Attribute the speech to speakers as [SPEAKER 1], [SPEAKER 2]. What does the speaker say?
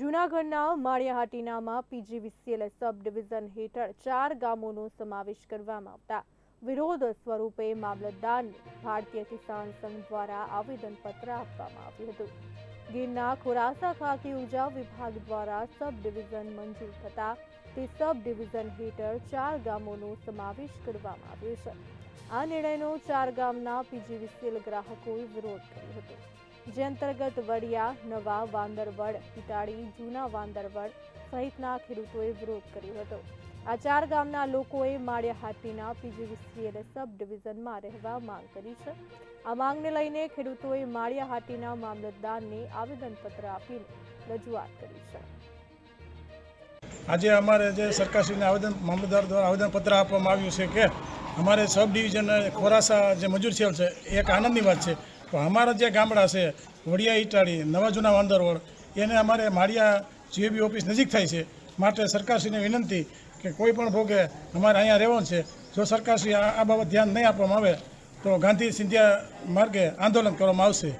[SPEAKER 1] જૂનાગઢના માળિયાહાટીનામાં પીજીવીસીએલ સબ ડિવિઝન હેઠળ ચાર ગામોનો સમાવેશ કરવામાં આવતા. વિરોધ સ્વરૂપે મામલતદારને ભારતીય કિસાન સંઘ દ્વારા આવેદનપત્ર આપવામાં આવ્યું હતું. ગીરના ખોરાસા ખાતે ઊર્જા વિભાગ દ્વારા સબ ડિવિઝન મંજૂર થતા તે સબ ડિવિઝન હેઠળ ચાર ગામોનો સમાવેશ કરવામાં આવ્યો છે. આ નિર્ણયનો ચાર ગામના પીજીવીસીએલ ગ્રાહકોએ વિરોધ કર્યો હતો. જે અંતર્ગત વડિયા, નવા વાંદરવડ ઇટાળી જૂના વાંદરવડ સહિતના ખેડૂતોએ વિરોધ કર્યો હતો. આ ચાર ગામના લોકોએ માળિયાહાટીના પીજીવીસીએલ સબ ડિવિઝનમાં રહેવા માંગ કરી છે. આ માંગને લઈને ખેડૂતોએ માળિયા હાટીના મામલતદારને આવેદનપત્ર આપીને રજૂઆત કરી છે.
[SPEAKER 2] આજે અમારે જે સરકારશ્રીને આવેદન, મામલતદાર દ્વારા આવેદનપત્ર આપવામાં આવ્યું છે કે અમારે સબ ડિવિઝન ખોરાસા જે મજૂર સેલ છે એક આનંદની વાત છે. તો અમારા જે ગામડા છે, વડિયા ઇટાળી નવા જૂના વાંદરવડ, એને અમારે માળિયા જીએબી ઓફિસ નજીક થાય છે. માટે સરકારશ્રીને વિનંતી કે કોઈ પણ ભોગે અમારે અહીંયા રહેવાનું છે. જો સરકારશ્રી આ બાબત ધ્યાન નહીં આપવામાં આવે, તો ગાંધી સિંધિયા માર્ગે આંદોલન કરવામાં આવશે.